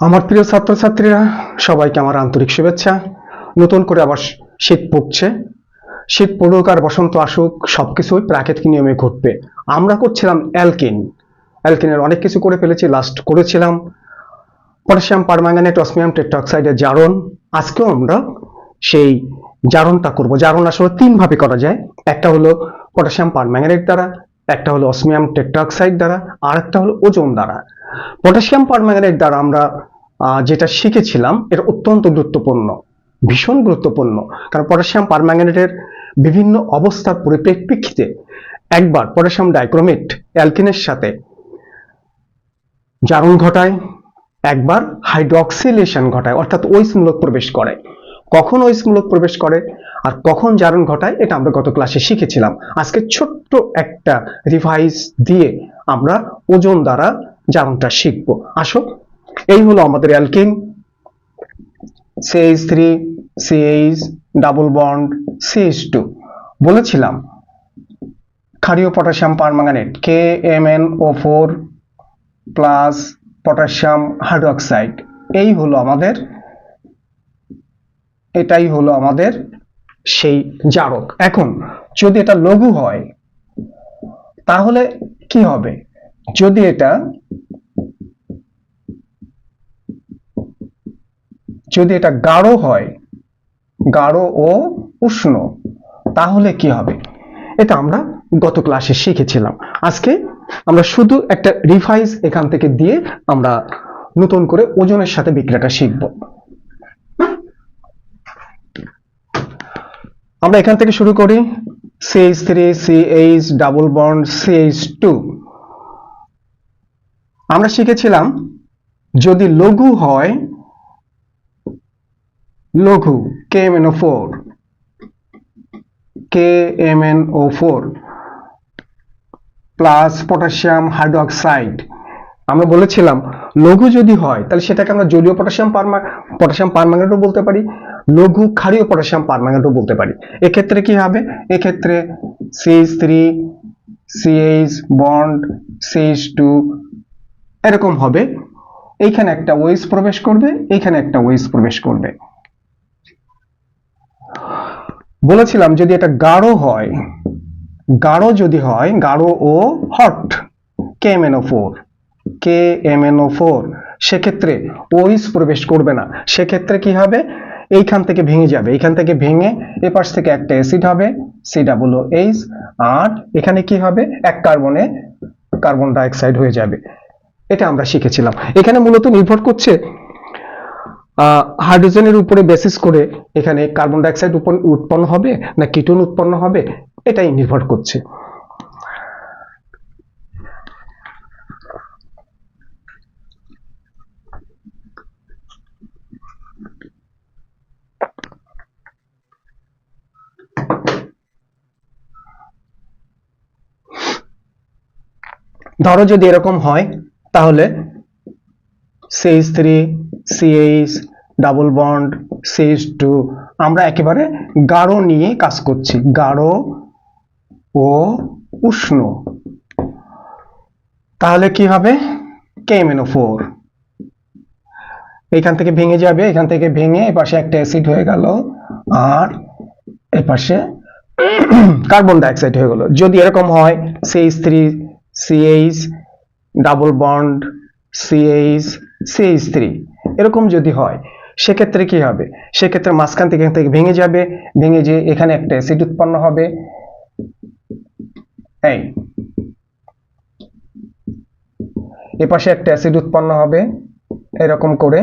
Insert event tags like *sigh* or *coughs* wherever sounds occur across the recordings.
আমার প্রিয় ছাত্রছাত্রীরা, সবাইকে আমার আন্তরিক শুভেচ্ছা। নতুন করে আবার শীত পড়ছে। শীত পড়ুক আর বসন্ত আসুক সব কিছুই প্রাকৃতিক নিয়মে ঘটবে। আমরা করছিলাম অ্যালকিন। অ্যালকিনের অনেক কিছু করে ফেলেছি লাস্ট করেছিলাম। পটাশিয়াম পারম্যাঙ্গানেট অসমিয়াম, টেট্রাক্সাইডের জারণ। আজকেও আমরা সেই জারণটা করব। জারণ আসলে তিনভাবে করা যায়। একটা হলো পটাশিয়াম পারম্যাঙ্গানেট দ্বারা, একটা হলো অসমিয়াম, টেট্রাক্সাইড দ্বারা, আর একটা হলো ওজন দ্বারা। পটাশিয়াম পারম্যাঙ্গানেট দ্বারা আমরা যেটা শিখেছিলাম এটা অত্যন্ত গুরুত্বপূর্ণ, ভীষণ গুরুত্বপূর্ণ। কারণ পটাশিয়াম পারম্যাঙ্গানেটের বিভিন্ন অবস্থার পরিপ্রেক্ষিতে একবার পটাশিয়াম ডাইক্রোমেট অ্যালকিনের সাথে জারণ ঘটায়, একবার হাইড্রক্সিলেশন ঘটায়, অর্থাৎ ওইসমূলক প্রবেশ করে। কখন ওইসমূলক প্রবেশ করে আর কখন জারণ ঘটায়, এটা আমরা গত ক্লাসে শিখেছিলাম। আজকে ছোট্ট একটা রিভাইজ দিয়ে আমরা ওজন দ্বারা জারণটা শিখব। আসো, এই হলো আমাদের alkene C H three C H double bond C H two বলেছিলাম, ক্ষারীয় potassium permanganate K M N O four plus potassium hydroxide. এই হলো আমাদের, এটাই হলো আমাদের সেই জারক। এখন যদি এটা লঘু হয়, তাহলে কি হবে? যদি এটা যদি এটা গাঢ় হয়, গাঢ় ও উষ্ণ, তাহলে কি হবে? এটা আমরা গত ক্লাসে শিখেছিলাম। আজকে আমরা শুধু একটা রিভাইজ এখান থেকে দিয়ে আমরা নতুন করে ওজনের সাথে বিক্রিয়াটা শিখব। আমরা এখান থেকে শুরু করি। C H three C H double bond C H two আমরা শিখেছিলাম যদি লঘু হয়, লঘু K M N O four K M N O four plus potassium hydroxide আমরা বলেছিলাম, লঘু যদি হয়, তাহলে সেটাকে আমরা জলীয় পটাশিয়াম পারমা পটাশিয়াম পারম্যাঙ্গানেটও বলতে পারি, লঘু ক্ষারীয় পটাশিয়াম পারম্যাঙ্গানেটও বলতে পারি। এক্ষেত্রে কি হবে? এক্ষেত্রে C H three C H bond C H two এরকম হবে। এইখানে একটা ওয়েস প্রবেশ করবে, এইখানে একটা ওয়েস প্রবেশ করবে। বলেছিলাম যদি এটা গাঢ় হয়, গাঢ় যদি হয়, গাঢ় ও hot K M N O four K M N O four সেক্ষেত্রে ওইস প্রবেশ করবে না। সেক্ষেত্রে কি হবে? এইখান থেকে ভেঙে যাবে। এইখান থেকে ভেঙে এপাশ থেকে একটা অ্যাসিড হবে সি ডাবল এইচ আর এখানে কি হবে? এক কার্বনে কার্বন ডাইঅক্সাইড হয়ে যাবে। এটা আমরা শিখেছিলাম। এখানে মূলত নির্ভর করছে হাইড্রোজেনের উপরে বেসিস করে এখানে কার্বন ডাইঅক্সাইড উৎপন্ন হবে না কিটোন উৎপন্ন হবে, এটাই নির্ভর করছে। ধরো যদি এরকম হয় তাহলে C H three C H double bond C H two আমরা একেবারে গাঢ় নিয়ে কাজ করছি। গাঢ় ও উষ্ণ। তাহলে কি হবে? কেএমএনও ফোর এখান থেকে ভেঙে যাবে, এখান থেকে ভেঙে এপাশে একটা অ্যাসিড হয়ে গেল, আর এপাশে *clears throat* কার্বন ডাইঅক্সাইড হয়ে গেল। যদি এরকম হয় C H three C H double bond C H C H three এরকম যদি হয়, সেক্ষেত্রে কি হবে? সেক্ষেত্রে মাঝখান থেকে থেকে ভেঙে যাবে, ভেঙে যে এখানে একটা অ্যাসিড উৎপন্ন হবে। এই। এপাশে একটা অ্যাসিড উৎপন্ন হবে, এরকম করে।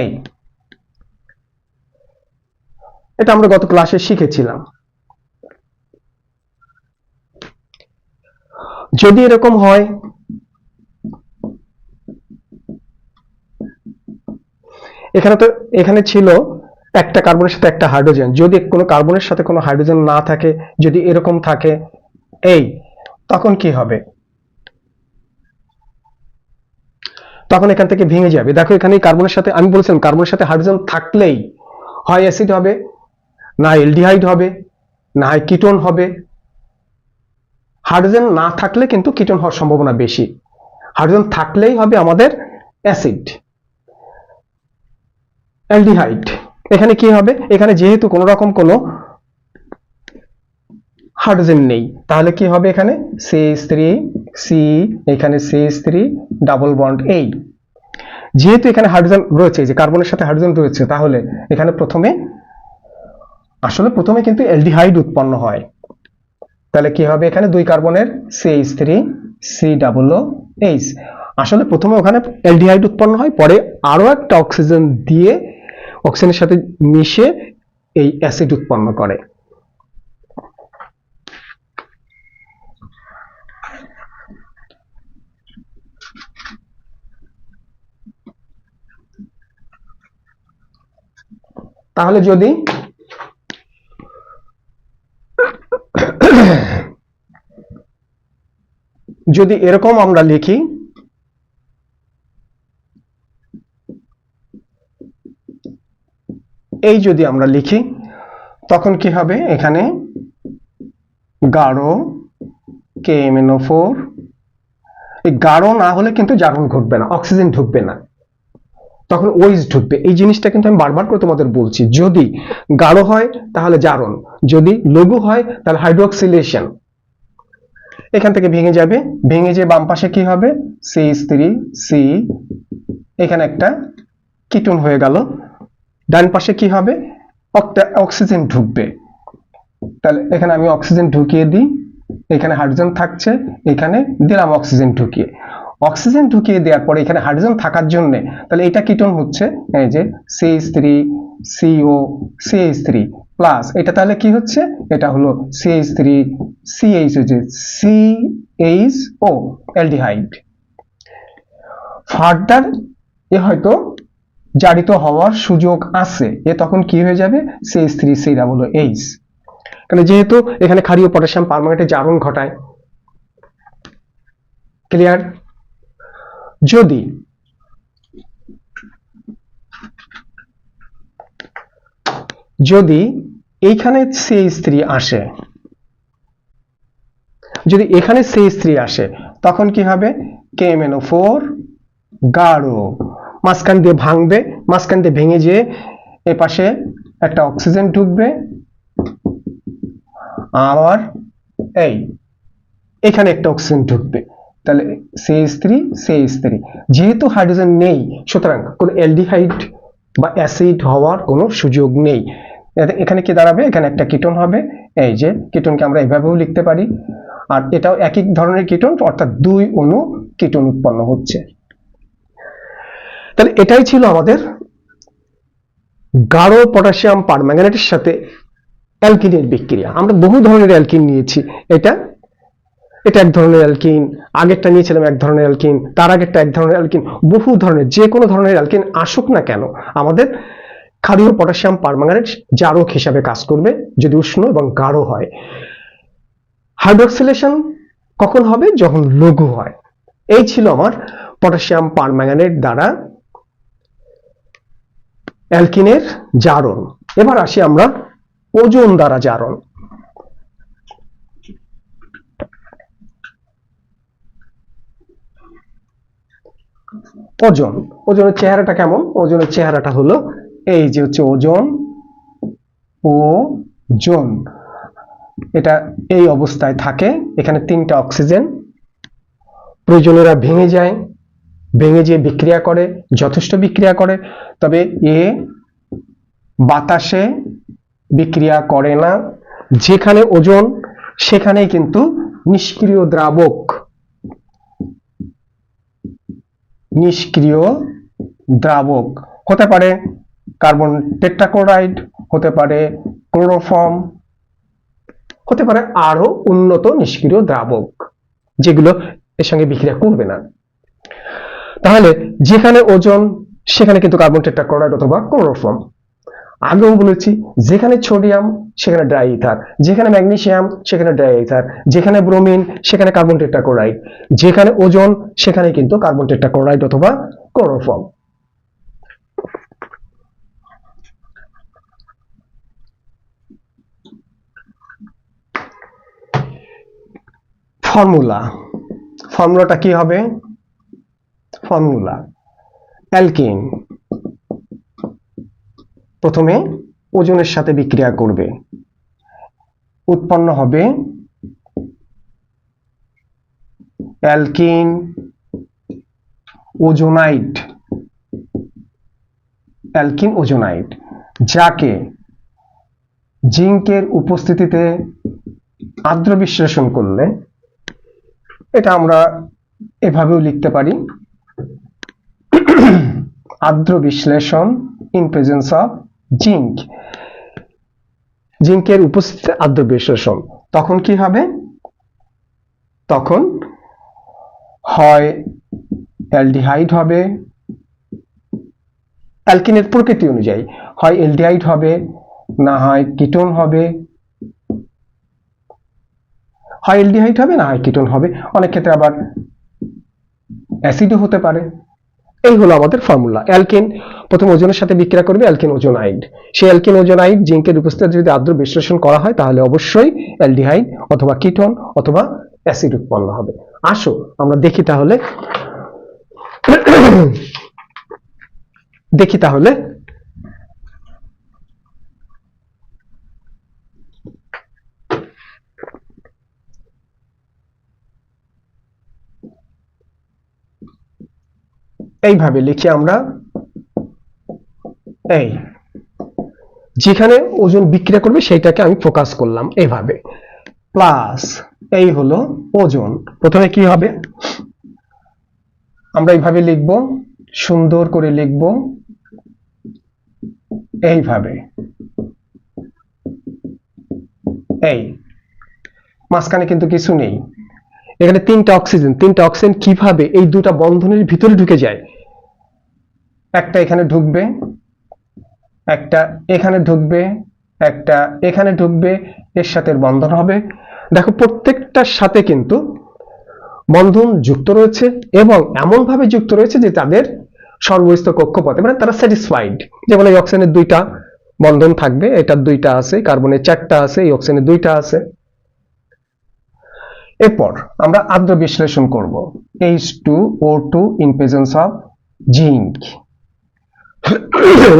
এই। এটা আমরা গত ক্লাসে শিখেছিলাম। যদি এরকম হয়, এখানে তো, এখানে ছিল একটা কার্বনের সাথে একটা হাইড্রোজেন। যদি কোনো কার্বনের সাথে কোনো হাইড্রোজেন না থাকে, যদি এরকম থাকে, এই, তখন কি হবে? তখন এখান থেকে ভেঙে যাবে। দেখো এখানে কার্বনের সাথে, আমি বলেছিলাম কার্বনের সাথে হাইড্রোজেন থাকলেই হয় অ্যাসিড হবে, না এলডিহাইড হবে, না হয় কিটোন হবে হাইড্রোজেন না থাকলে কিন্তু কিটোন হওয়ার সম্ভাবনা বেশি। হাইড্রোজেন থাকলেই হবে আমাদের অ্যাসিড। অ্যালডিহাইড। এখানে কি হবে? এখানে যেহেতু কোনো রকম কোনো হাইড্রোজেন নেই, তাহলে কি হবে এখানে? সিএইচ থ্রি সি, এখানে C H three double bond এই। যেহেতু এখানে হাইড্রোজেন রয়েছে যে কার্বনের সাথে হাইড্রোজেন রয়েছে, তাহলে এখানে প্রথমে, আসলে প্রথমে কিন্তু অ্যালডিহাইড উৎপন্ন হয়। তাহলে কি হবে? এখানে দুই কার্বনের C H three C double H আসলে প্রথমে ওখানে অ্যালডিহাইড উৎপন্ন হয়, পরে আরও একটা অক্সিজেন দিয়ে অক্সিজেনের সাথে মিশে এই অ্যাসিড উৎপন্ন করে। তাহলে যদি যদি এরকম আমরা লিখি, এই যদি আমরা লিখি, তখন কি হবে? এখানে গাঢ় কে এম ফোর এই গাঢ় না হলে কিন্তু জারণ ঘটবে না, অক্সিজেন ঢুকবে না। তখন ওইজ ঢুকবে। এই জিনিসটা কিন্তু আমি বারবার করে তোমাদের বলছি, যদি গাঢ় হয় তাহলে জারণ, যদি লঘু হয় তাহলে হাইড্রোক্সিলেশন এখান থেকে ভেঙে যাবে। ভেঙে যে বাম পাশে কি হবে? সি থ্রি সি, এখানে একটা কিটন হয়ে গেল। ডান পাশে কি হবে? অক্সিজেন ঢুকবে। তাহলে এখানে আমি অক্সিজেন ঢুকিয়ে দিই। এখানে হাইড্রোজেন থাকছে, এখানে দিলাম অক্সিজেন ঢুকিয়ে। অক্সিজেন ঢুকিয়ে দেওয়ার পরে এখানে হাইড্রোজেন থাকার জন্য তাহলে এটা কিটন হচ্ছে। এই যে C H three C O C H three plus এটা তাহলে কি হচ্ছে? এটা হলো C H three C H হচ্ছে C H O aldehyde further এ হয়তো জারিত হওয়ার সুযোগ আছে। এ তখন কি হয়ে যাবে? C H three C double H কারণ যেহেতু এখানে ক্ষারীয় পটাশিয়াম পারম্যাঙ্গানেটের জারণ ঘটায় ক্লিয়ার যদি যদি এইখানে সিএইচ থ্রি আসে। যদি এখানে সিএইচ থ্রি আসে, তখন কি হবে? কেএমএনও ফোর গাঢ়। মাঝখান দিয়ে ভাঙবে, মাঝখান দিয়ে ভেঙে যেয়ে এ পাশে একটা অক্সিজেন ঢুকবে। আবার এই, এখানে একটা অক্সিজেন ঢুকবে। তাহলে C H three C H three যেহেতু হাইড্রোজেন নেই, সুতরাং কোনো অ্যালডিহাইড বা অ্যাসিড হওয়ার কোনো সুযোগ নেই। এখানে কি দাঁড়াবে? এখানে একটা কিটোন হবে। এই যে কিটনকে আমরা এভাবেও লিখতে পারি। আর এটাও একই ধরনের কিটোন, অর্থাৎ দুই অণু কিটোন উৎপন্ন হচ্ছে। তাহলে এটাই ছিল আমাদের গাঢ় পটাশিয়াম পারম্যাঙ্গানেটের সাথে অ্যালকিনের বিক্রিয়া। আমরা বহু ধরনের অ্যালকিন নিয়েছি। এটা এটা এক ধরনের অ্যালকিন, আগেরটা নিয়েছিলাম এক ধরনের অ্যালকিন, তার আগেরটা এক ধরনের অ্যালকিন, বহু ধরনের, যে কোনো ধরনের অ্যালকিন আসুক না কেন, আমাদের ক্ষারীয় পটাশিয়াম পারম্যাঙ্গানেট জারক হিসাবে কাজ করবে যদি উষ্ণ এবং গাঢ় হয়। হাইড্রোক্সিলেশন কখন হবে? যখন লঘু হয়। এই ছিল আমার পটাশিয়াম পারম্যাঙ্গানেট দ্বারা অ্যালকিনের জারণ। এবার আসি আমরা ওজন দ্বারা জারণ। ওজন। ওজনের চেহারাটা কেমন? ওজনের চেহারাটা হলো এই যে হচ্ছে ওজন ও জোন এটা এই অবস্থায় থাকে, এখানে তিনটা অক্সিজেন। প্রয়োজনেরা ভেঙে যায়, ভেঙে যেয়ে বিক্রিয়া করে, যথেষ্ট বিক্রিয়া করে, তবে এ বাতাসে বিক্রিয়া করে না। যেখানে ওজন সেখানে কিন্তু নিষ্ক্রিয় দ্রাবক। নিষ্ক্রিয় দ্রাবক। হতে পারে কার্বন টেট্রাক্লোরাইড, হতে পারে ক্লোরোফর্ম, হতে পারে আরও উন্নত নিষ্ক্রিয় দ্রাবক, যেগুলো এর সঙ্গে বিক্রিয়া করবে না। তাহলে যেখানে ওজন, সেখানে কিন্তু কার্বন টেট্রাক্লোরাইড অথবা ক্লোরোফর্ম। আগেও বলেছি, যেখানে সোডিয়াম, সেখানে ড্রাই ইথার। যেখানে ম্যাগনেসিয়াম, সেখানে ড্রাই ইথার। যেখানে ব্রোমিন, সেখানে কার্বন টেট্রাক্লোরাইড। যেখানে ওজন, সেখানে কিন্তু কার্বন টেট্রাক্লোরাইড অথবা ক্লোরোফর্ম। ফর্মুলা। ফর্মুলাটা কি হবে? ফর্মুলা। অ্যালকিন। প্রথমে ওজনের সাথে বিক্রিয়া করবে। উৎপন্ন হবে অ্যালকিন ওজোনাইট। অ্যালকিন ওজোনাইট, যাকে জিঙ্কের উপস্থিতিতে আর্দ্র বিশ্লেষণ করলে এটা আমরা এভাবেও লিখতে পারি। আর্দ্র বিশ্লেষণ ইন প্রেজেন্স অফ জিঙ্ক জিঙ্কের উপস্থিতিতে আর্দ্র বিশ্লেষণ। তখন কি হবে? তখন হয় অ্যালডিহাইড হবে। অ্যালকিনের প্রকৃতি অনুযায়ী হয় এলডিহাইড হবে, না হয় কিটোন হবে। হয় এলডিহাইড হবে না হয় কিটোন হবে। অনেক ক্ষেত্রে আবার অ্যাসিডও হতে পারে। এই হলো আমাদের ফর্মুলা অ্যালকিন প্রথম ওজনের সাথে বিক্রিয়া করবে অ্যালকিন ওজোনাইড সেই অ্যালকিন ওজোনাইড জিঙ্কের উপস্থিতি যদি আর্দ্র বিশ্লেষণ করা হয়, তাহলে অবশ্যই অ্যালডিহাইড অথবা কিটোন অথবা অ্যাসিড উৎপন্ন হবে। আসো, আমরা দেখি তাহলে। দেখি তাহলে এইভাবে লিখি আমরা। এই, যেখানে ওজন বিক্রিয়া করবে সেইটাকে আমি ফোকাস করলাম এইভাবে প্লাস এই হলো ওজন। প্রথমে কি হবে? আমরা এইভাবে লিখব, সুন্দর করে লিখব। এইভাবে। এই, মাঝখানে কিন্তু কিছু নেই। এখানে তিনটা অক্সিজেন তিনটা অক্সিজেন কীভাবে এই দুটা বন্ধনের ভিতরে ঢুকে যায়? একটা এখানে ঢুকবে, একটা এখানে ঢুকবে, একটা এখানে ঢুকবে, এর সাথে বন্ধন হবে। দেখো, প্রত্যেকটার সাথে কিন্তু বন্ধন যুক্ত রয়েছে এবং এমন ভাবে যুক্ত রয়েছে যে তাদের সর্বস্থ কক্ষপথে মানে তারা স্যাটিসফাইড যেমন এই অক্সিজেনের দুইটা বন্ধন থাকবে, এটার দুইটা আছে কার্বনের চারটা আছে, এই অক্সিজেনের দুইটা আছে। এরপর আমরা আদ্র বিশ্লেষণ করব। H two O two in presence of zinc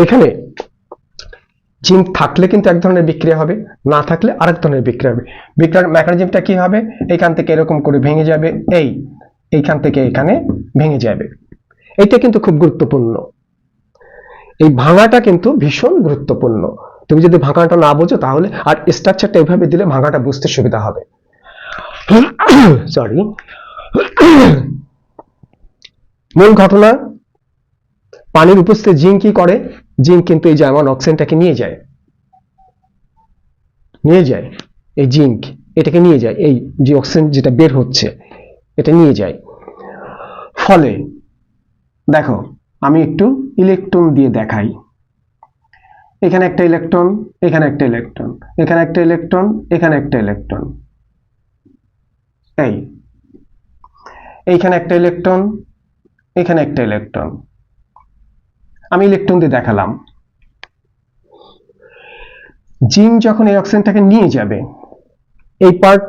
এখানে জিঙ্ক থাকলে কিন্তু এক ধরনের বিক্রিয়া হবে, না থাকলে আরেক ধরনের বিক্রিয়া হবে। বিক্রিয়ার মেকানিজমটা কি হবে? এখান থেকে এরকম করে ভেঙে যাবে, এই, এইখান থেকে এখানে ভেঙে যাবে। এটা কিন্তু খুব গুরুত্বপূর্ণ। এই ভাঙাটা কিন্তু ভীষণ গুরুত্বপূর্ণ। তুমি যদি ভাঙাটা না বোঝো তাহলে আর স্ট্রাকচারটা এইভাবে দিলে ভাঙাটা বুঝতে সুবিধা হবে। *coughs* সরি *coughs* মূল ঘটনা, পানির উপস্থিতি জিঙ্ক কি করে? জিঙ্ক কিন্তু এই জার্মান অক্সিজেনটাকে নিয়ে যায়। নিয়ে যায়, এই জিঙ্ক, এটাকে নিয়ে যায়, এই যে অক্সিজেন যেটা বের হচ্ছে, এটা নিয়ে যায়। ফলে, দেখো, আমি একটু ইলেকট্রন দিয়ে দেখাই। এখানে একটা ইলেকট্রন, এখানে একটা ইলেকট্রন, এখানে একটা ইলেকট্রন, এখানে একটা ইলেকট্রন। এই। এইখানে একটা ইলেকট্রন এখানে একটা ইলেকট্রন আমি ইলেকট্রন দিয়ে দেখালাম। জিন যখন এই অক্সিজেনটাকে নিয়ে যাবে, এই পার্ট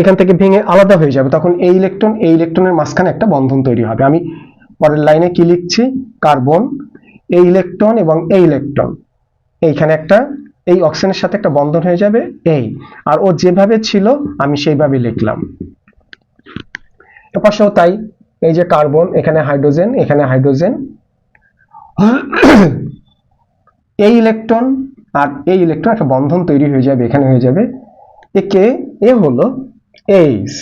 এখান থেকে ভেঙে আলাদা হয়ে যাবে, তখন এই ইলেকট্রন এই ইলেকট্রনের মাঝখানে একটা বন্ধন তৈরি হবে। আমি পরের লাইনে কি লিখছি? কার্বন এই ইলেকট্রন এবং এই ইলেকট্রন এইখানে একটা এই অক্সিজেনের সাথে একটা বন্ধন হয়ে যাবে, এই। আর ও যেভাবে ছিল, আমি সেইভাবে লিখলাম। এপাশেও তাই, এই যে কার্বন, এখানে হাইড্রোজেন এখানে হাইড্রোজেন। এই ইলেকট্রন আর এই ইলেকট্রন একটা বন্ধন তৈরি হয়ে যাবে, এখানে হয়ে যাবে। একে, এ হলো এইচ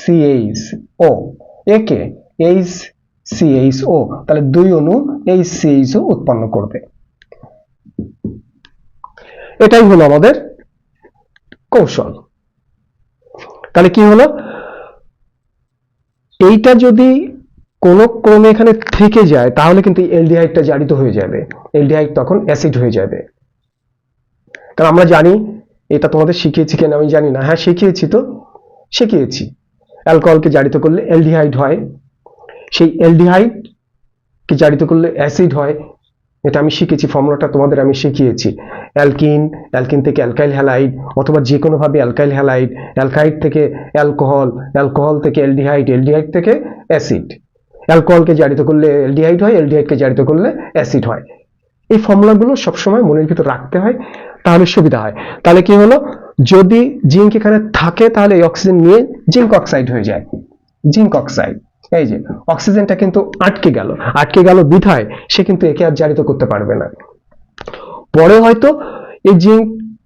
সিএইচ ও একে এইচ সিএইচ ও তাহলে দুই অণু এইচ সিএইচ ও উৎপন্ন করবে। এটাই হলো আমাদের কৌশল। তাহলে কি হলো? এইটা যদি কোন ক্রমে এখানে থেকে যায়, তাহলে কিন্তু এলডিহাইডটা জারিত হয়ে যাবে। এলডিহাইড তখন অ্যাসিড হয়ে যাবে। কারণ আমরা জানি, এটা তোমাদের শিখিয়েছি কেন আমি জানি না। হ্যাঁ শিখিয়েছি তো। শিখিয়েছি। অ্যালকোহলকে জারিত করলে এলডিহাইড হয়। সেই এলডিহাইড কে জারিত করলে অ্যাসিড হয়। এটা আমি শিখেছি ফর্মুলাটা তোমাদের আমি শিখিয়েছি। অ্যালকিন অ্যালকিন থেকে অ্যালকাইল হ্যালাইড অথবা যে কোনোভাবে অ্যালকাইল হ্যালাইড, অ্যালকাইড থেকে অ্যালকোহল অ্যালকোহল থেকে এলডিহাইড অ্যালডিহাইড থেকে অ্যাসিড। অ্যালকোহলকে জারিত করলে এলডিহাইড হয় এলডিহাইডকে জারিত করলে অ্যাসিড হয়। এই ফর্মুলাগুলো সবসময় মনের ভিতর রাখতে হয়, তাহলে সুবিধা হয়। তাহলে কি হলো? যদি জিঙ্ক এখানে থাকে, তাহলে এই অক্সিজেন নিয়ে জিঙ্ক অক্সাইড হয়ে যায়। জিঙ্ক অক্সাইড এই যে, অক্সিজেনটা কিন্তু আটকে গেল। আটকে গেল বিধায় সে কিন্তু একে আর জারিত করতে পারবে না। পরে হয়তো এই জিঙ্ক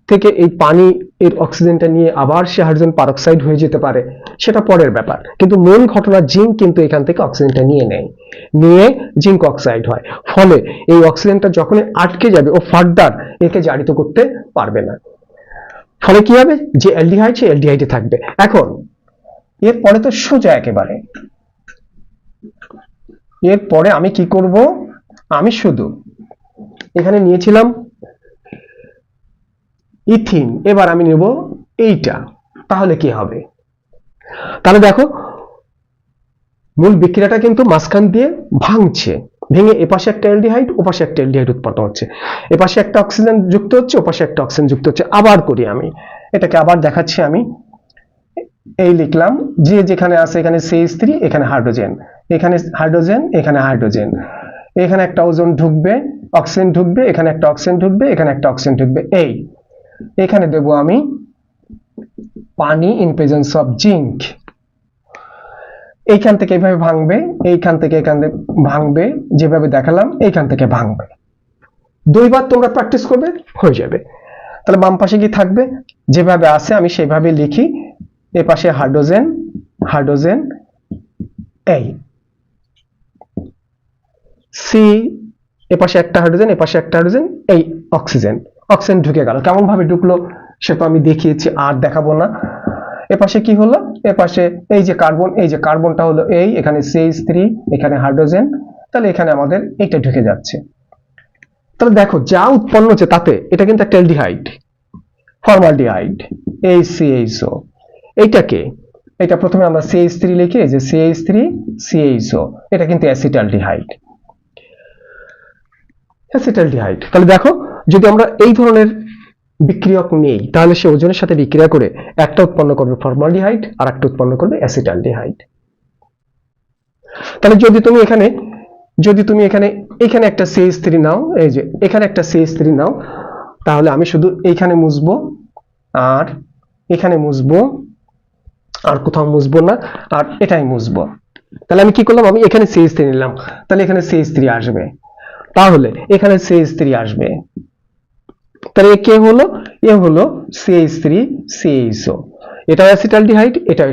থেকে এই পানি, এর অক্সিজেনটা নিয়ে আবার সে হাইড্রোজেন পারক্সাইড হয়ে যেতে পারে, সেটা পরের ব্যাপার। কিন্তু মূল ঘটনা, জিঙ্ক কিন্তু এখান থেকে অক্সিজেনটা নিয়ে নেয়, নিয়ে জিঙ্ক অক্সাইড হয়। ফলে এই অক্সিজেনটা যখনই আটকে যাবে ও ফার্দার একে জারিত করতে পারবে না। ফলে কি হবে? যে অ্যালডিহাইড সে অ্যালডিহাইডে থাকবে। এখন, এরপরে তো সোজা একেবারে। এরপরে আমি কি করব? আমি শুধু এখানে নিয়েছিলাম ইথিন, এবার আমি নেব এইটা। তাহলে কি হবে? তাহলে দেখো, মূল বিক্রিয়াটা কিন্তু মাঝখান দিয়ে ভাঙছে, ভেঙে এপাশে একটা অ্যালডিহাইড, ওপাশে একটা অ্যালডিহাইড উৎপন্ন হচ্ছে। এপাশে একটা অক্সিজেন যুক্ত হচ্ছে, ওপাশে একটা অক্সিজেন যুক্ত হচ্ছে। আবার করি আমি, এটাকে আবার দেখাচ্ছি আমি। এই লিখলাম, যে যেখানে আছে এখানে সি স্ত্রী এখানে হাইড্রোজেন। এখানে হাইড্রোজেন এখানে হাইড্রোজেন। এখানে একটা ওজন ঢুকবে, অক্সিজেন ঢুকবে, এখানে একটা অক্সিজেন ঢুকবে, এখানে একটা অক্সিজেন ঢুকবে। এই, এখানে দেব আমি পানি ইন প্রেজেন্স অফ জিঙ্ক এইখান থেকে এইভাবে ভাঙবে, এইখান থেকে এখান থেকে ভাঙবে, যেভাবে দেখালাম, এইখান থেকে ভাঙবে। দুইবার তোমরা প্র্যাকটিস করবে, হয়ে যাবে। তাহলে বাম পাশে কি থাকবে? যেভাবে আছে, আমি সেভাবে লিখি। এ পাশে হাইড্রোজেন হাইড্রোজেন, এই। সি এ পাশে একটা হাইড্রোজেন এ পাশে একটা হাইড্রোজেন এই অক্সিজেন অক্সিজেন ঢুকে গেল। কেমন ভাবে ঢুকলো সে তো আমি দেখিয়েছি, আর দেখাবো না। এ পাশে কি হলো? এ পাশে এই যে কার্বন এই যে কার্বনটা হলো এই, এখানে সিএইচ থ্রি এখানে হাইড্রোজেন তাহলে এখানে আমাদের এইটা ঢুকে যাচ্ছে। তাহলে দেখো, যা উৎপন্ন হচ্ছে তাতে, এটা কিন্তু একটা অ্যালডিহাইড ফর্মালডিহাইড এই সিএইচও এইটাকে, এটা প্রথমে আমরা সিএইচ থ্রি লিখি যে সিএইচ থ্রি সিএইচও এটা কিন্তু অ্যাসিটালডিহাইড অ্যাসিটালডিহাইড তাহলে দেখো, যদি আমরা এই ধরনের বিক্রিয়ক নেই, তাহলে সে ওজনের সাথে বিক্রিয়া করে একটা উৎপন্ন করবে ফর্মালডিহাইড আর একটা উৎপন্ন করবে অ্যাসিটালডিহাইড তাহলে যদি তুমি এখানে, যদি তুমি এখানে এখানে একটা সিএইচ থ্রি নাও, এই যে, এখানে একটা সিএইচ থ্রি নাও, তাহলে আমি শুধু এইখানে মুছবো, আর এখানে মুছবো, আর কোথাও মুছবো না, আর এটাই মুছবো। তাহলে আমি কি করলাম? আমি এখানে সিএইচ থ্রি নিলাম। তাহলে এখানে সিএইচ থ্রি আসবে। তাহলে এখানে সিএইচ থ্রি আসবে। তাহলে কে হলো? এ হলো সিএইচ থ্রি সিএইচও এটাও অ্যাসিটালডিহাইড এটাও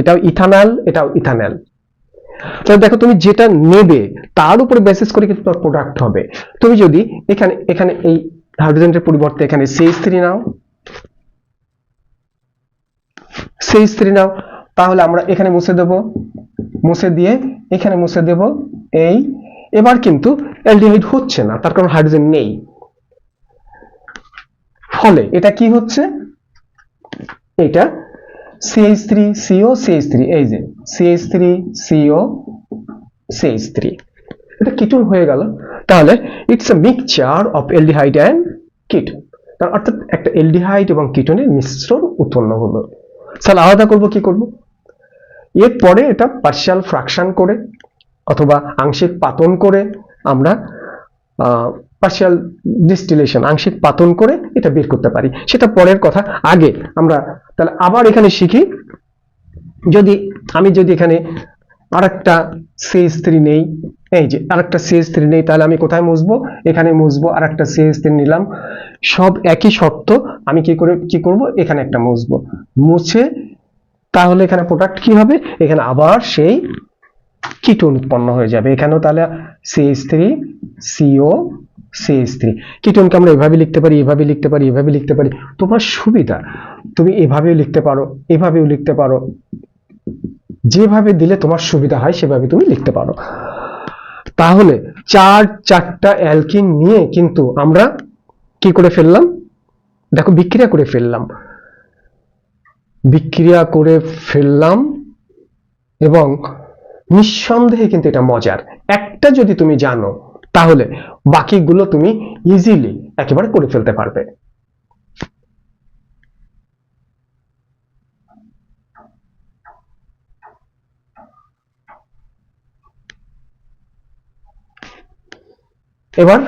এটাও ইথানল এটাও ইথানল তাহলে দেখো, তুমি যেটা নেবে, তার উপরে বেসিস করে কিন্তু তোমার প্রোডাক্ট হবে। তুমি যদি এখানে এখানে এই হাইড্রোজেনের পরিবর্তে এখানে সিএইচ স্ত্রী নাও সিএইচ থ্রি নাও, তাহলে আমরা এখানে মুছে দেব, মুছে দিয়ে এখানে মুছে দেব এই এবার কিন্তু অ্যালডিহাইড হচ্ছে না, তার কারণ হাইড্রোজেন নেই। ফলে এটা কি হচ্ছে? এটা C H three C O C H three এই যে C H three C O C H three এটা কিটোন হয়ে গেল। তাহলে it's a mixture of aldehyde and ketone তার অর্থাৎ একটা এলডিহাইড এবং কিটোনের মিশ্রণ উৎপন্ন হলো। তাহলে আলাদা করব, কি করব? এরপরে এটা পার্শিয়াল ফ্রাকশন করে অথবা আংশিক পাতন করে আমরা পার্শিয়াল ডিস্টিলেশন আংশিক পাতন করে এটা বের করতে পারি। সেটা পরের কথা। আগে আমরা তাহলে আবার এখানে শিখি, যদি আমি যদি এখানে আরেকটা সিএস থ্রি নেই, এই যে আরেকটা সিএস থ্রি নেই, তাহলে আমি কোথায় মুছবো? এখানে মুছবো আর একটা সিএস থ্রি নিলাম। সব একই শর্ত, আমি কি করে, কি করব? এখানে একটা মুছবো। মুছে, তাহলে এখানে প্রোডাক্ট কি হবে? এখানে আবার সেই কিটোন উৎপন্ন হয়ে যাবে। এখানেও তাহলে C S three C O C S three কিটোনকে আমরা এভাবে লিখতে পারি, এভাবে লিখতে পারি, এভাবে লিখতে পারি। তোমার সুবিধা, তুমি এভাবেও লিখতে পারো, এভাবেও লিখতে পারো। যেভাবে দিলে তোমার সুবিধা হয়, সেভাবে তুমি লিখতে পারো। তাহলে চার চারটা অ্যালকিন নিয়ে কিন্তু আমরা কি করে ফেললাম? দেখো, বিক্রিয়া করে ফেললাম। বিক্রিয়া করে ফেললাম এবং নিঃসন্দেহে কিন্তু এটা মজার। একটা যদি তুমি জানো, তাহলে বাকিগুলো তুমি ইজিলি একেবারে করে ফেলতে পারবে। এবার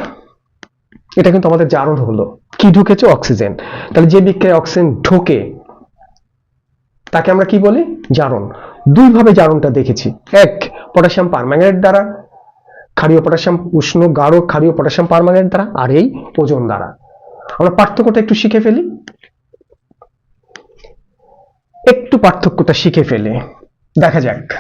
এটা কিন্তু আমাদের জারণ হলো, কি ঢুকেছে? অক্সিজেন। তাহলে যে বিক্রিয়ায় অক্সিজেন ঢোকে, তাকে আমরা কি বলি? জারণ। দুই ভাবে জারণটা দেখেছি। এক, পটাশিয়াম পারম্যাঙ্গানেট দ্বারা, ক্ষারীয় পটাশিয়াম উষ্ণ, গাঢ় ক্ষারীয় পটাশিয়াম পারম্যাঙ্গানেট দ্বারা, আর এই ওজন দ্বারা। আমরা পার্থক্যটা একটু শিখে ফেলি। একটু পার্থক্যটা শিখে ফেলে। দেখা যাক।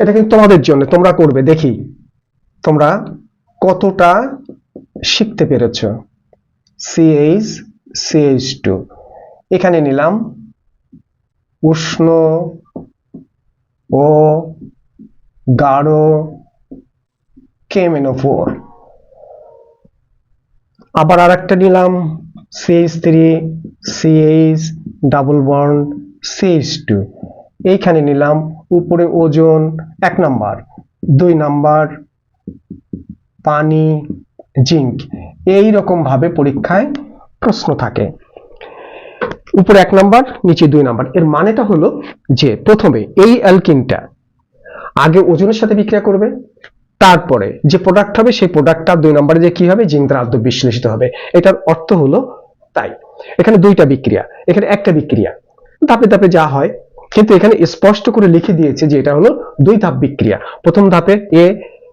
এটা কিন্তু তোমাদের জন্য, তোমরা করবে, দেখি। তোমরা কতটা শিখতে পেরেছ? সিএইচ সিএইচ টু এখানে নিলাম উষ্ণ ও গাঢ় কেমেনো ফোর আবার আর একটা নিলাম CH three CH double bond CH two এইখানে নিলাম উপরে ওজন এক নাম্বার, দুই নাম্বার পানি, জিঙ্ক, এই রকম ভাবে পরীক্ষায় প্রশ্ন থাকে। উপরে এক নাম্বার, নিচে দুই নাম্বার। এর মানেটা হলো যে, প্রথমে এই অ্যালকিনটা আগে ওজনের সাথে বিক্রিয়া করবে, তারপরে যে প্রোডাক্ট হবে, সেই প্রোডাক্টটা দুই নম্বরে যে কি হবে, জিঙ্ক দ্বারা আদ্য বিশ্লেষিত হবে। এটার অর্থ হলো তাই। এখানে দুইটা বিক্রিয়া, এখানে একটা বিক্রিয়া। ধাপে ধাপে যা হয়, কিন্তু এখানে স্পষ্ট করে লিখে দিয়েছে যে এটা হলো দুই ধাপ বিক্রিয়া। প্রথম ধাপে এ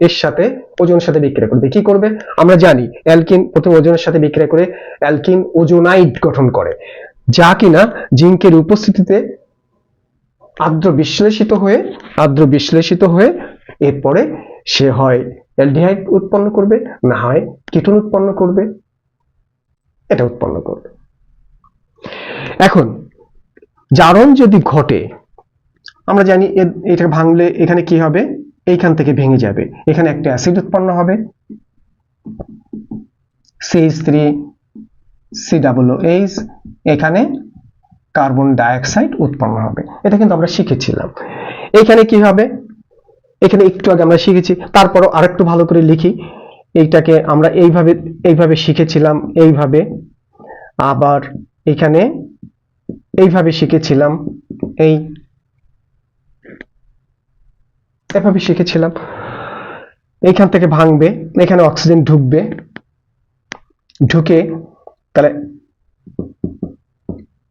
এর সাথে ওজনের সাথে বিক্রিয়া করবে। কি করবে? আমরা জানি অ্যালকিন প্রথম ওজনের সাথে বিক্রিয়া করে অ্যালকিন ওজোনাইড গঠন করে। যা কিনা জিঙ্কের উপস্থিতিতে আর্দ্র বিশ্লেষিত হয়ে, আর্দ্র বিশ্লেষিত হয়ে এরপরে সে হয় অ্যালডিহাইড উৎপন্ন করবে, না হয় কিটোন উৎপন্ন করবে। এটা উৎপন্ন করবে। এখন, জারণ যদি ঘটে, আমরা জানি এটা ভাঙলে এখানে কি হবে? এইখান থেকে ভেঙে যাবে। এখানে একটা অ্যাসিড উৎপন্ন হবে। সিএইচ থ্রি সি এইচ এখানে কার্বন ডাইঅক্সাইড উৎপন্ন হবে। এটা কিন্তু আমরা শিখেছিলাম। এখানে কি হবে? এখানে একটু আগে আমরা শিখেছি, তারপরও আরেকটু ভালো করে লিখি। এইটাকে আমরা এইভাবে এইভাবে শিখেছিলাম, এইভাবে। আবার এখানে এইভাবে শিখেছিলাম, এই এভাবে শিখেছিলাম। এইখান থেকে ভাঙবে, এখানে অক্সিজেন ঢুকবে। ঢুকে তাহলে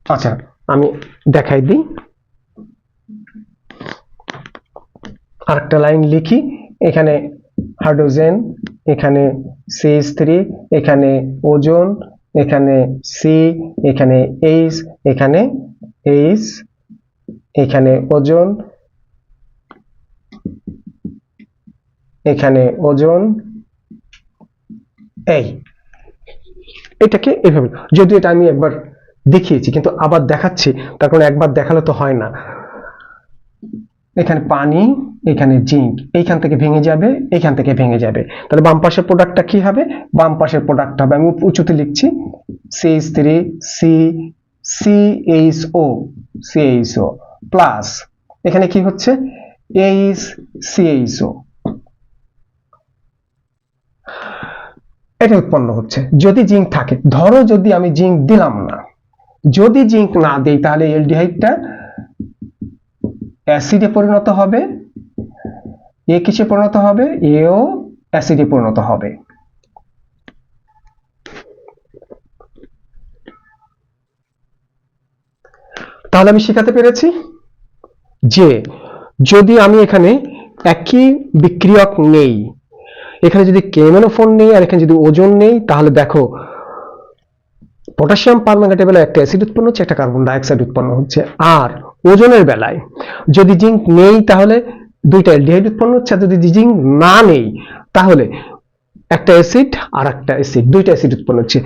আচ্ছা আমি দেখাই দিই। আরেকটা লাইন লিখি। এখানে হাইড্রোজেন, এখানে সিএইচ থ্রি এখানে ওজন, এখানে সি এখানে এইচ এখানে এইচ এখানে ওজোন এখানে ওজন এই। এটাকে এভাবে, যদিও এটা আমি একবার দেখিয়েছি, কিন্তু আবার দেখাচ্ছি, তার কারণ একবার দেখালে তো হয় না। এখানে পানি, এখানে জিঙ্ক, এইখান থেকে ভেঙে যাবে, এইখান থেকে ভেঙে যাবে। তাহলে বাম পাশের প্রোডাক্টটা কি হবে? বাম পাশের প্রোডাক্ট হবে, আমি উঁচুতে লিখছি CH three C C H O CHO CHO plus এখানে কি হচ্ছে? এইচ সিএইচও এটা উৎপন্ন হচ্ছে। যদি জিঙ্ক থাকে, ধরো যদি আমি জিঙ্ক দিলাম না, যদি জিঙ্ক না দেই, তাহলে এলডিহাইডটা অ্যাসিডে পরিণত হবে। এ কিসে পরিণত হবে? এও অ্যাসিডে পরিণত হবে। তাহলে আমি শেখাতে পেরেছি যে যদি আমি এখানে একই বিক্রিয়ক নেই এখানে যদি কেমেনোফোন নেই আর এখানে যদি ওজন নেই, তাহলে দেখো পটাশিয়াম পারম্যাঙ্গানেটের বেলায় একটা অ্যাসিড উৎপন্ন হচ্ছে, একটা কার্বন ডাইঅক্সাইড উৎপন্ন হচ্ছে। আর ওজনের বেলায় যদি জিঙ্ক নেই, তাহলে দুইটা অ্যালডিহাইড উৎপন্ন হচ্ছে। আর যদি জিঙ্ক না নেই, তাহলে একটা অ্যাসিড আর একটা অ্যাসিড দুইটা অ্যাসিড উৎপন্ন হচ্ছে।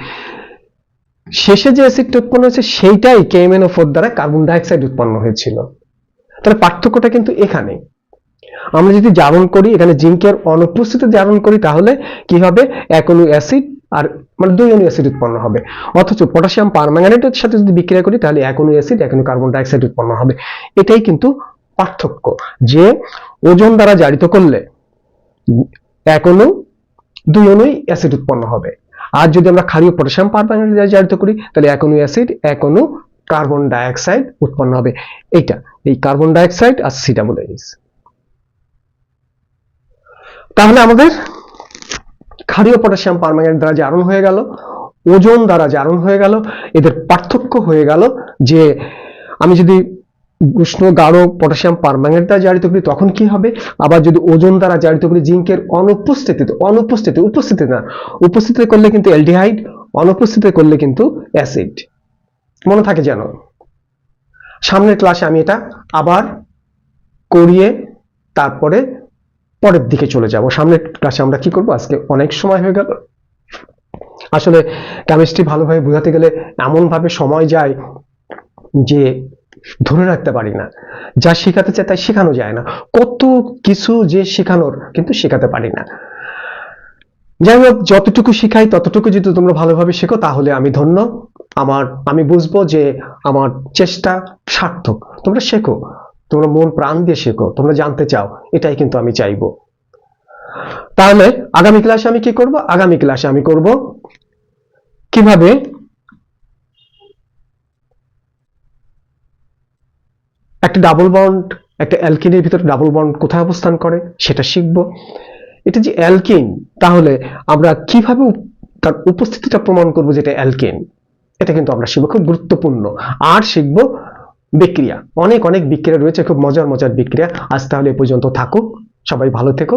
শেষে যে অ্যাসিডটা উৎপন্ন হয়েছে, সেইটাই কেএমএনও4 দ্বারা কার্বন ডাইঅক্সাইড উৎপন্ন হয়েছিল। তাহলে পার্থক্যটা কিন্তু এখানে। আমরা যদি জারণ করি, এখানে জিঙ্কের অনুপস্থিতিতে জারণ করি, তাহলে কি হবে? এক অণু অ্যাসিড আর মানে দুই অণু অ্যাসিড উৎপন্ন হবে। অথচ পটাশিয়াম পারম্যাঙ্গানেটের সাথে যদি বিক্রিয়া করি, তাহলে এক অ্যাসিড এক কার্বন ডাইঅক্সাইড উৎপন্ন হবে। এটাই কিন্তু পার্থক্য, যে ওজন দ্বারা জারিত করলে এক দুই অণুই অ্যাসিড উৎপন্ন হবে। আর যদি আমরা ক্ষারীয় পটাশিয়াম পারম্যাঙ্গানেট দ্বারা জারিত করি, তাহলে এক অণু অ্যাসিড এক অণু কার্বন ডাইঅক্সাইড উৎপন্ন হবে। এইটা, এই কার্বন ডাইঅক্সাইড আর সি ডাবল এইচ তাহলে আমাদের ক্ষারীয় পটাশিয়াম পারম্যাঙ্গানেট দ্বারা জারণ হয়ে গেল, ওজন দ্বারা জারণ হয়ে গেল, এদের পার্থক্য হয়ে গেল যে আমি যদি উষ্ণ গাঢ় পটাশিয়াম পারম্যাঙ্গানেট দ্বারা জারিত করি, তখন কি হবে? আবার যদি ওজন দ্বারা জারিত করি জিঙ্কের অনুপস্থিতিতে, অনুপস্থিতি, উপস্থিতি না উপস্থিতিতে করলে কিন্তু অ্যালডিহাইড অনুপস্থিতিতে করলে কিন্তু অ্যাসিড। মনে থাকে যেন। সামনের ক্লাসে আমি এটা আবার করিয়ে তারপরে পরের দিকে চলে যাব। সামনের ক্লাসে আমরা কি করব? আজকে অনেক সময় হয়ে গেল। আসলে কেমিস্ট্রি ভালোভাবে বোঝাতে গেলে এমন ভাবে সময় যায় যে ধরে রাখতে পারি না। যা শেখাতে চায় তাই শেখানো যায় না। কত কিছু যে শেখানোর কিন্তু শেখাতে পারি না। যাই হোক, যতটুকু শিখাই, ততটুকু যদি তোমরা ভালোভাবে শেখো, তাহলে আমি ধন্য। আমার, আমি বুঝব যে আমার চেষ্টা সার্থক। তোমরা শেখো। তোমরা মন প্রাণ দিয়ে শেখো, তোমরা জানতে চাও, এটাই কিন্তু আমি চাইব। তাহলে আগামী ক্লাসে আমি কি করব? আগামী ক্লাসে আমি করব কীভাবে একটা ডাবল বন্ড একটা অ্যালকিনের ভিতরে ডাবল বন্ড কোথায় অবস্থান করে, সেটা শিখব। এটা যে অ্যালকিন তাহলে আমরা কীভাবে তার উপস্থিতিটা প্রমাণ করব যেটা অ্যালকিন এটা কিন্তু আমরা শিখব, খুব গুরুত্বপূর্ণ। আর শিখব বিক্রিয়া। অনেক অনেক বিক্রিয়া রয়েছে, খুব মজার মজার বিক্রিয়া। আজ তাহলে পর্যন্ত থাকুক। সবাই ভালো থেকো।